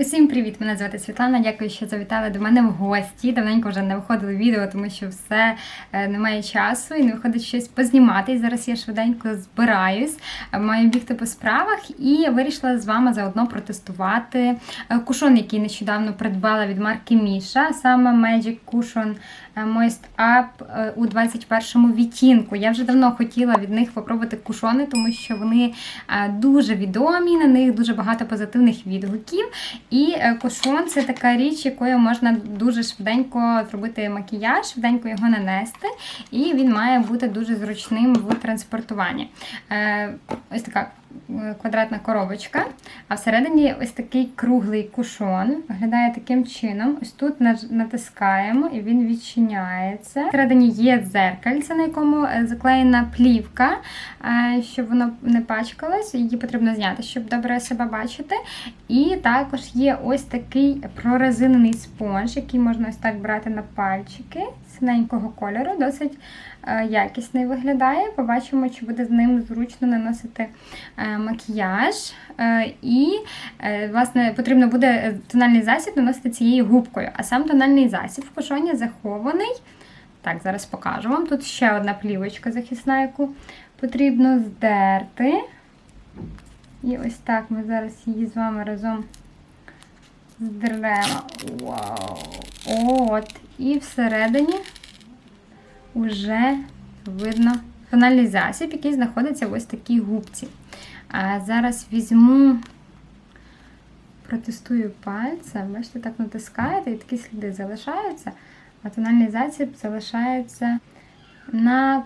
Усім привіт! Мене звати Світлана. Дякую, що завітали до мене в гості. Давненько вже не виходило відео, тому що все е, немає часу і не виходить щось познімати. І зараз я швиденько збираюсь, е, маю бігти по справах і вирішила з вами заодно протестувати е, кушон, який нещодавно придбала від марки Міша, саме Magic Cushion Moist Up е, у 21 відтінку. Я вже давно хотіла від них попробувати кушони, тому що вони е, дуже відомі, на них дуже багато позитивних відгуків. І е, кушон це така річ, якою можна дуже швиденько зробити макіяж, швиденько його нанести, і він має бути дуже зручним в транспортуванні. Е, Ось така е, квадратна коробочка, а всередині ось такий круглий кушон. Виглядає таким чином. Ось тут натискаємо і він відчиняється. Всередині є дзеркальце, на якому е, заклеєна плівка, е, щоб воно не пачкалось. Її потрібно зняти, щоб добре себе бачити. І також є ось такий прорезинений спонж, який можна ось так брати на пальчики синенького кольору. Досить е, якісний виглядає. Побачимо, чи буде з ним зручно наносити е, макіяж. Е, І, власне, потрібно буде тональний засіб наносити цією губкою. А сам тональний засіб в кошоні захований. Так, зараз покажу вам. Тут ще одна плівочка захисна, яку потрібно здерти. І ось так ми зараз її з вами разом здеремо. Вау! От. І всередині вже видно тональний засіб, який знаходиться в ось такій губці. А зараз візьму, протестую пальцем. Бачите, так натискаєте, і такі сліди залишаються, а тональний засіб залишається на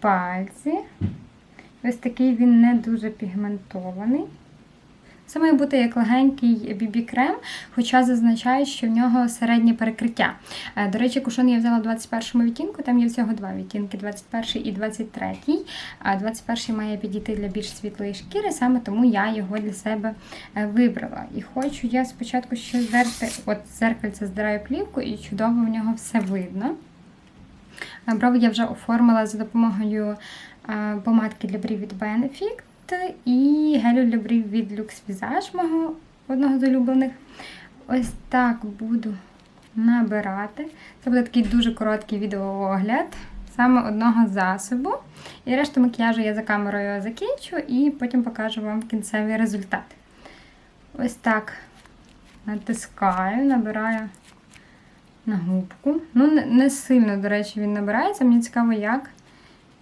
пальці. Ось такий він не дуже пігментований. Це має бути як легенький бібі-крем, хоча зазначає, що в нього середнє перекриття. Е, До речі, кушон я взяла в 21-му відтінку, там є всього два відтінки 21 і 23. А 21 має підійти для більш світлої шкіри, саме тому я його для себе е, вибрала. І хочу я спочатку ще здерти, от зеркальце здираю плівку, і чудово в нього все видно. Е, Брови я вже оформила за допомогою помадки для брів від Benefit і гелю для брів від Lux Visage, мого одного з улюблених. Ось так буду набирати. Це буде такий дуже короткий відеоогляд саме одного засобу. І решту макіяжу я за камерою закінчу і потім покажу вам кінцевий результат. Ось так натискаю, набираю на губку. Ну, не, сильно, до речі, він набирається. Мені цікаво, як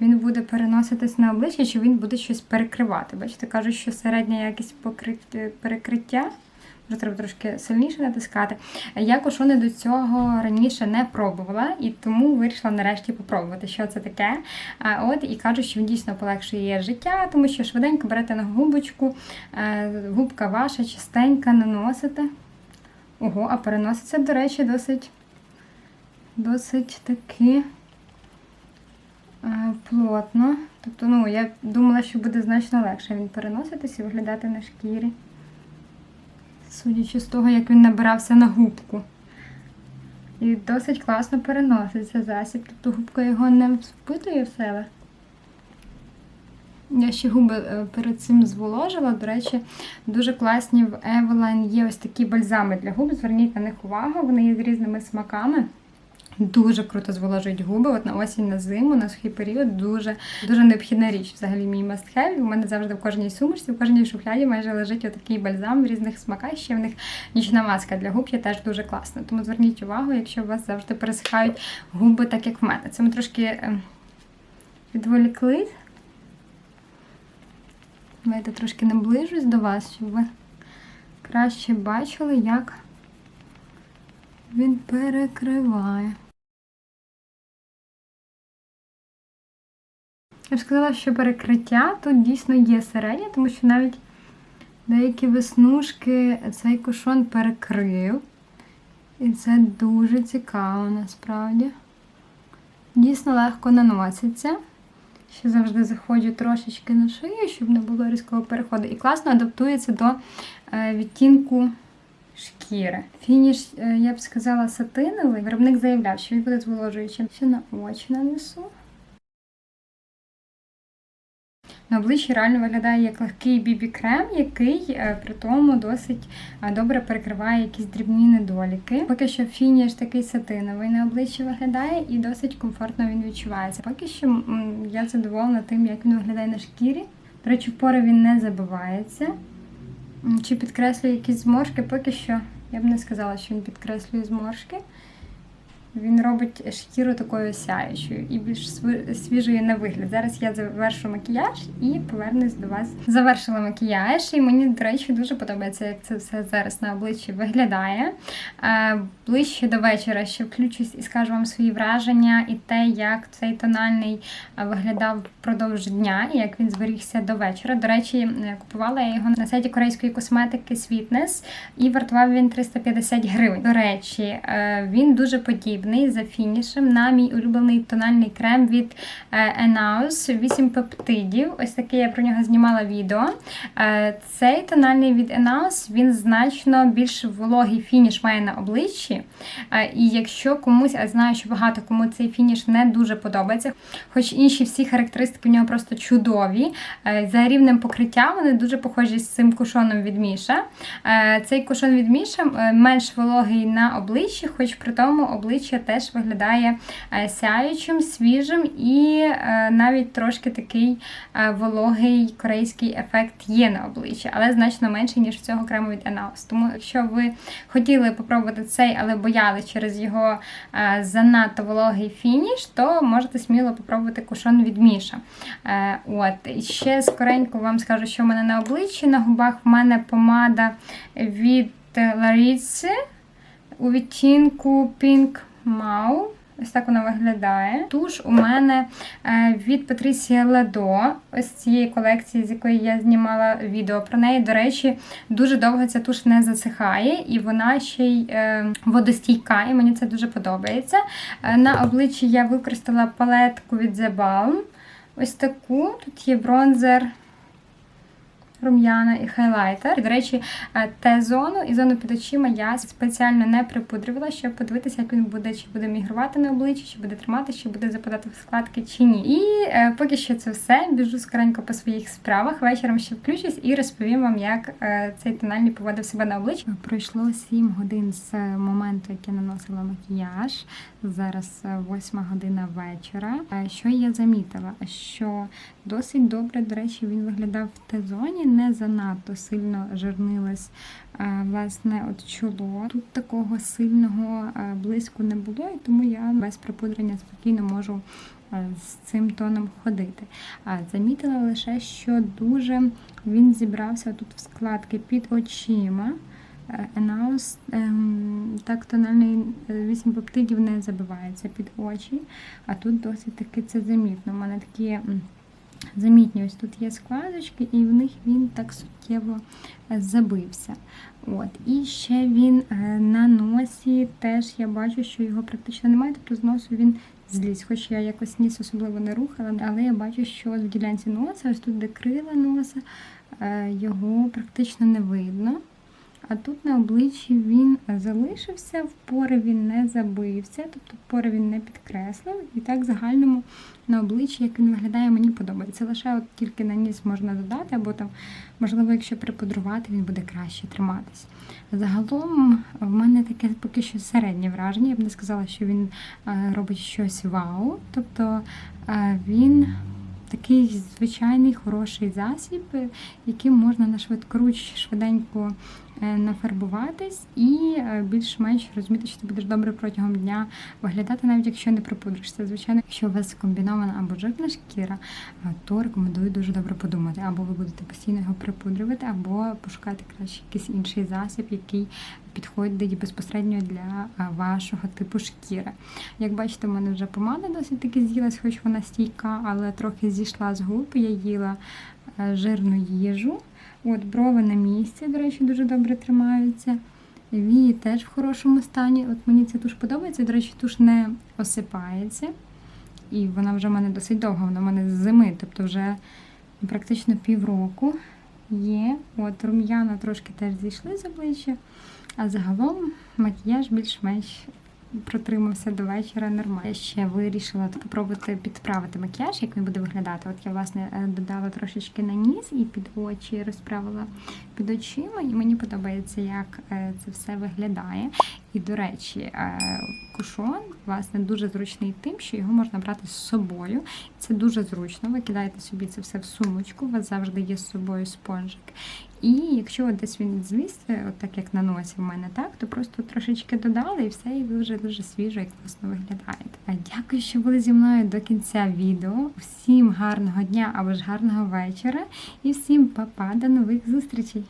він буде переноситись на обличчя, чи він буде щось перекривати. Бачите, кажуть, що середня якість перекриття. Вже треба трошки сильніше натискати. Я кошони до цього раніше не пробувала, і тому вирішила нарешті попробувати, що це таке. От і кажуть, що він дійсно полегшує життя, тому що швиденько берете на губочку, е, губка ваша чистенька наносите. Ого, а переноситься, до речі, досить, досить таки плотно. Тобто, ну, я думала, що буде значно легше він переноситись і виглядати на шкірі. Судячи з того, як він набирався на губку. І досить класно переноситься засіб. Тобто губка його не впитує в себе. Я ще губи е, перед цим зволожила. До речі, дуже класні в Eveline є ось такі бальзами для губ. Зверніть на них увагу, вони є з різними смаками. Дуже круто зволожують губи. От на осінь, на зиму, на сухий період дуже, дуже необхідна річ. Взагалі мій must have. У мене завжди в кожній сумочці, в кожній шухляді майже лежить отакий бальзам в різних смаках. Ще в них нічна маска для губ є теж дуже класна. Тому зверніть увагу, якщо у вас завжди пересихають губи, так як в мене. Це ми трошки е, відволіклись. Давайте трошки наближусь до вас, щоб ви краще бачили, як він перекриває. Я б сказала, що перекриття тут дійсно є середнє, тому що навіть деякі веснушки цей кушон перекрив. І це дуже цікаво насправді. Дійсно легко наноситься. Ще завжди заходжу трошечки на шию, щоб не було різкого переходу. І класно адаптується до е, відтінку шкіри. Фініш, е, я б сказала, сатиновий. Виробник заявляв, що він буде зволожуючим. Ще на очі нанесу. На обличчі реально виглядає як легкий бібі-крем, який е, при тому досить е, добре перекриває якісь дрібні недоліки. Поки що фініш такий сатиновий на обличчі виглядає і досить комфортно він відчувається. Поки що я задоволена тим, як він виглядає на шкірі. До речі, пори він не забивається. Чи підкреслює якісь зморшки, поки що я б не сказала, що він підкреслює зморшки. Він робить шкіру такою сяючою і більш свіжою на вигляд. Зараз я завершу макіяж і повернусь до вас. Завершила макіяж, і мені, до речі, дуже подобається, як це все зараз на обличчі виглядає. Е, Ближче до вечора ще включусь і скажу вам свої враження і те, як цей тональний е, виглядав впродовж дня, і як він зберігся до вечора. До речі, купувала я його на сайті корейської косметики Sweetness і вартував він 350 гривень. До речі, е, він дуже подібний за фінішем на мій улюблений тональний крем від е, Enaus 8 пептидів. Ось таке я про нього знімала відео. Е, Цей тональний від Enaus, він значно більш вологий фініш має на обличчі. Е, І якщо комусь, а знаю, що багато кому цей фініш не дуже подобається, хоч інші всі характеристики в нього просто чудові. За рівнем покриття вони дуже похожі з цим кушоном від Міша. Цей кушон від Міша менш вологий на обличчі, хоч при тому обличчя теж виглядає е, сяючим, свіжим і е, навіть трошки такий е, вологий корейський ефект є на обличчі, але значно менший, ніж в цього крему від Enaus. Тому, якщо ви хотіли попробувати цей, але бояли через його занадто вологий фініш, то можете сміло попробувати кушон від Міша. От ще скоренько вам скажу, що в мене на обличчі. На губах в мене помада від Ларіці у відтінку Pink Mau. Ось так вона виглядає. Туш у мене е, від Патрісія Ладо, ось цієї колекції, з якої я знімала відео про неї. До речі, дуже довго ця туш не засихає, і вона ще й е, водостійка, і мені це дуже подобається. Е, на обличчі я використала палетку від The Balm. Ось таку. Тут є бронзер. Рум'яна і хайлайтер. До речі, е, Т-зону і зону під очима я спеціально не припудрювала, щоб подивитися, як він буде, чи буде мігрувати на обличчі, чи буде тримати, чи буде западати в складки, чи ні. І е, поки що це все. Біжу скоренько по своїх справах. Вечором ще включусь і розповім вам, як е, цей тональний поводив себе на обличчі. Пройшло 7 годин з моменту, як я наносила макіяж. Зараз 8 година вечора. Е, Що я замітила? Що досить добре, до речі, він виглядав в Т-зоні, не занадто сильно жирнилось е, власне от чоло. Тут такого сильного е, блиску не було, і тому я без припудрення спокійно можу е, з цим тоном ходити. Замітила лише, що дуже він зібрався тут в складки під очима. Енаус ем, так тональний 8 пептидів не забивається під очі, а тут досить таки це замітно. У мене такі замітні ось тут є складочки, і в них він так суттєво е, забився. От. І ще він е, на носі теж я бачу, що його практично немає, тобто з носу він зліз. Хоч я якось ніс особливо не рухала, але я бачу, що в ділянці носа, ось тут де крила носа, е, його практично не видно. А тут на обличчі він залишився, в пори він не забився, тобто пори він не підкреслив. І так загальному на обличчі, як він виглядає, мені подобається. Лише от тільки на ніс можна додати, або там, можливо, якщо припудрувати, він буде краще триматись. Загалом в мене таке поки що середнє враження. Я б не сказала, що він е, робить щось вау. Тобто е, він такий звичайний хороший засіб, яким можна на швидкоруч швиденько е, нафарбуватись і е, більш-менш розуміти, що ти будеш добре протягом дня виглядати, навіть якщо не припудришся. Звичайно, якщо у вас комбінована або жирна шкіра, е, то рекомендую дуже добре подумати, або ви будете постійно його припудрювати, або пошукати краще якийсь інший засіб, який підходить безпосередньо для вашого типу шкіри. Як бачите, в мене вже помада досить таки з'їлась, хоч вона стійка, але трохи зійшла з губ. Я їла е, жирну їжу. От брови на місці, до речі, дуже добре тримаються. Вії теж в хорошому стані. От мені ця туш подобається. До речі, туш не осипається. І вона вже в мене досить довга, вона в мене з зими, тобто вже практично півроку є. От рум'яна трошки теж зійшли з обличчя. А загалом макіяж більш-менш протримався до вечора нормально. Я ще вирішила спробувати підправити макіяж, як він буде виглядати. От я власне е, додала трошечки на ніс і під очі розправила під очима, і мені подобається, як е, це все виглядає. І, до речі, е, кушон власне дуже зручний тим, що його можна брати з собою. Це дуже зручно. Ви кидаєте собі це все в сумочку, у вас завжди є з собою спонжик. І якщо десь він зліз, от так як на носі в мене, так, то просто трошечки додали і все, і ви вже дуже свіжо і класно виглядаєте. Дякую, що були зі мною до кінця відео. Всім гарного дня або ж гарного вечора. І всім па-па, до нових зустрічей!